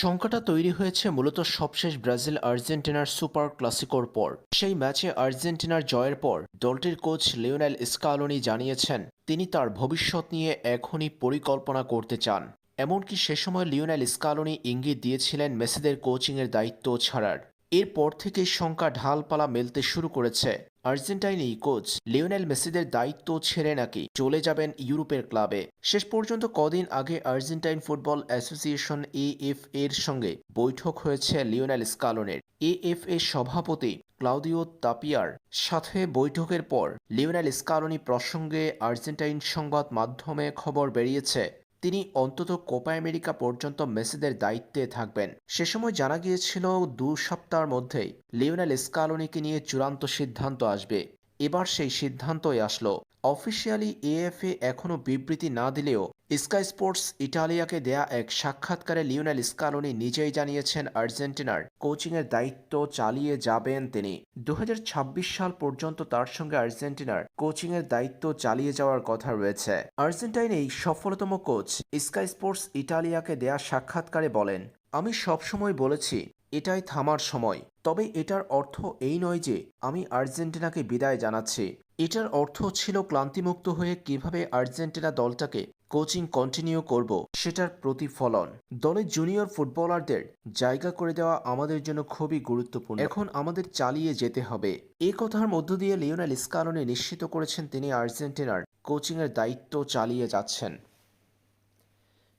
শঙ্কাটা তৈরি হয়েছে মূলত সবশেষ ব্রাজিল আর্জেন্টিনার সুপার ক্লাসিকোর পর। সেই ম্যাচে আর্জেন্টিনার জয়ের পর দলটির কোচ লিওনেল স্কালোনি জানিয়েছেন, তিনি তার ভবিষ্যৎ নিয়ে এখনই পরিকল্পনা করতে চান। এমনকি সে সময় লিওনেল স্কালোনি ইঙ্গিত দিয়েছিলেন মেসিদের কোচিংয়ের দায়িত্ব ছাড়ার। এরপর থেকেই শঙ্কা ঢালপালা মেলতে শুরু করেছে। আর্জেন্টাইনি কোচ লিওনেল মেসিদের দায়িত্ব ছেড়ে নাকি চলে যাবেন ইউরোপের ক্লাবে। শেষ পর্যন্ত কদিন আগে আর্জেন্টাইন ফুটবল অ্যাসোসিয়েশন এএফ এর সঙ্গে বৈঠক হয়েছে লিওনেল স্কালোনের। এএফ এর সভাপতি ক্লাউদিও তাপিয়ার সাথে বৈঠকের পর লিওনেল স্কালনি প্রসঙ্গে আর্জেন্টাইন সংবাদ মাধ্যমে খবর বেরিয়েছে। তিনি অন্তত কোপা আমেরিকা পর্যন্ত মেসিদের দায়িত্বে থাকবেন। সে সময় জানা গিয়েছিল, দু সপ্তাহের মধ্যেই লিওনেল স্কালোনিকে নিয়ে চূড়ান্ত সিদ্ধান্ত আসবে। এবার সেই সিদ্ধান্তই আসলো। অফিসিয়ালি এএফএ এখনও বিবৃতি না দিলেও স্কাই স্পোর্টস ইটালিয়াকে দেয়া এক সাক্ষাৎকারে লিওনেল স্কালোনি নিজেই জানিয়েছেন আর্জেন্টিনার কোচিংয়ের দায়িত্ব চালিয়ে যাবেন তিনি। দুহাজার ছাব্বিশ সাল পর্যন্ত তার সঙ্গে আর্জেন্টিনার কোচিংয়ের দায়িত্ব চালিয়ে যাওয়ার কথা রয়েছে। আর্জেন্টাইন এই সফলতম কোচ স্কাই স্পোর্টস ইটালিয়াকে দেয়া সাক্ষাৎকারে বলেন, আমি সবসময় বলেছি, এটাই থামার সময়। তবে এটার অর্থ এই নয় যে আমি আর্জেন্টিনাকে বিদায় জানাচ্ছি। এটার অর্থ ছিল ক্লান্তিমুক্ত হয়ে কীভাবে আর্জেন্টিনা দলটাকে কোচিং কন্টিনিউ করব, সেটার প্রতিফলন। দলের জুনিয়র ফুটবলারদের জায়গা করে দেওয়া আমাদের জন্য খুবই গুরুত্বপূর্ণ। এখন আমাদের চালিয়ে যেতে হবে। এই কথার মধ্য দিয়ে লিওনেল স্কালনে নিশ্চিত করেছেন তিনি আর্জেন্টিনার কোচিংয়ের দায়িত্ব চালিয়ে যাচ্ছেন।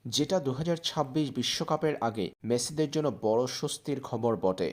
যেটা দু বিশ্বকাপের আগে মেসিদের জন্য বড় স্বস্তির খবর বটে।